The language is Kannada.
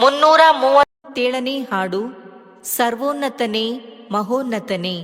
ಮುನ್ನೂರ ಮೂವತ್ತೇಳನೇ ಹಾಡು ಸರ್ವೋನ್ನತನೇ ಮಹೋನ್ನತನೇ.